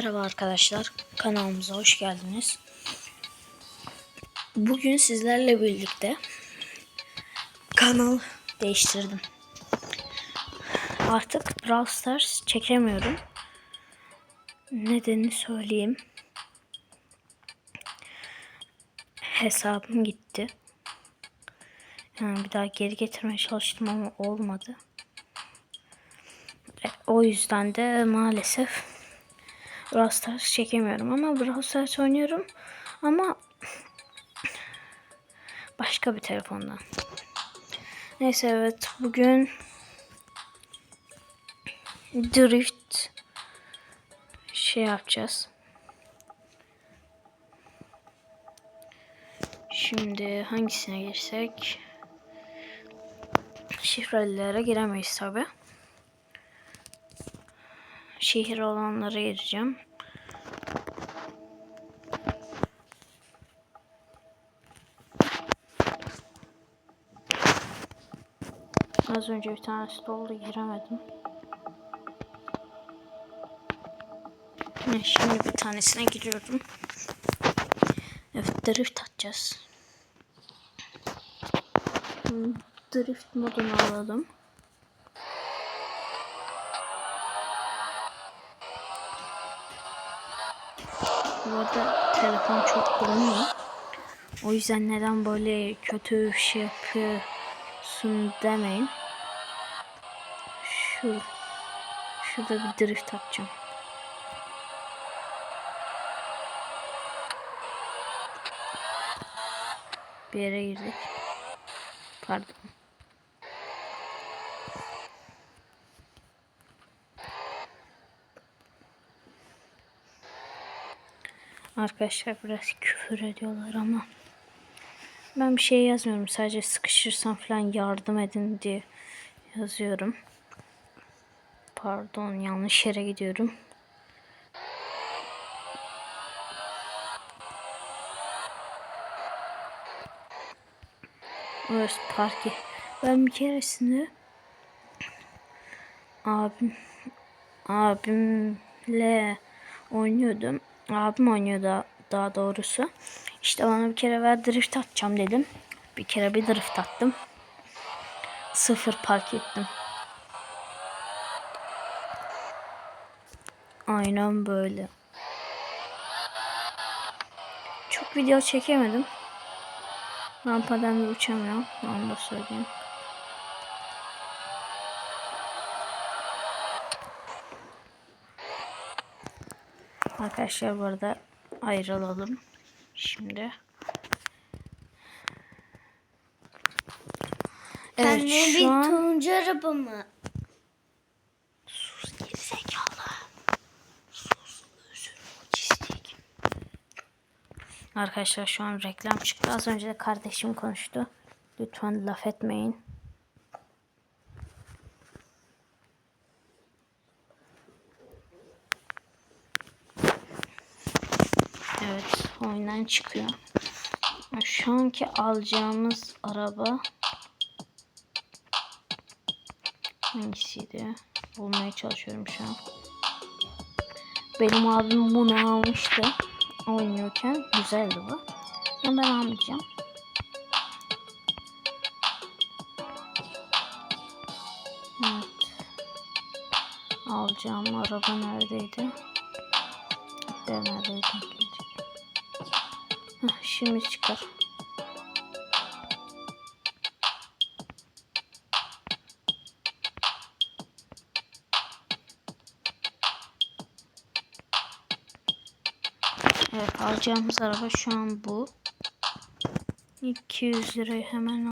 Merhaba arkadaşlar, kanalımıza hoş geldiniz. Bugün sizlerle birlikte kanal değiştirdim. Artık Brawl Stars çekemiyorum. Nedenini söyleyeyim. Hesabım gitti. Yani bir daha geri getirmeye çalıştım ama olmadı. O yüzden de maalesef Brawl Stars çekemiyorum ama Brawl Stars oynuyorum ama başka bir telefondan. Neyse evet bugün Drift şey yapacağız. Şimdi hangisine girsek? Şifrelilere giremeyiz tabi. Şehir olanlara gireceğim. Az önce bir tanesi doldu giremedim. Şimdi bir tanesine giriyorum. Evet drift atacağız. Hmm, Drift modunu alalım. Bu telefon çok kullanıyor. O yüzden neden böyle kötü şey yapıyorsun demeyin. Şu şurada bir drift atacağım. Bir yere girdik. Pardon. Arkadaşlar biraz küfür ediyorlar ama ben bir şey yazmıyorum. Sadece sıkışırsam falan yardım edin diye yazıyorum. Pardon yanlış yere gidiyorum. Orası parki. Ben bir keresinde abim abimle oynuyordum. Abim oynuyordu daha doğrusu. İşte bana bir kere ver drift atacağım dedim. Bir kere bir drift attım. Sıfır park ettim. Aynen böyle. Çok video çekemedim. Rampadan da uçamıyorum. Onu da söyleyeyim. Arkadaşlar bu arada ayrılalım. Şimdi. Evet Anne bir an... turuncu araba mı? Sus gerizekalı. Sus. Özür otistik. Arkadaşlar şu an reklam çıktı. Az önce de kardeşim konuştu. Lütfen laf etmeyin. Evet oyundan çıkıyor. Şu anki alacağımız araba hangisiydi? Bulmaya çalışıyorum şu an. Benim abim bunu almıştı. Oynuyorken güzeldi bu. Ama ben almayacağım. Evet. Alacağım araba neredeydi? Ben neredeydi? Heh, şimdi çıkar. Evet alacağımız araba şu an bu. 200 lirayı hemen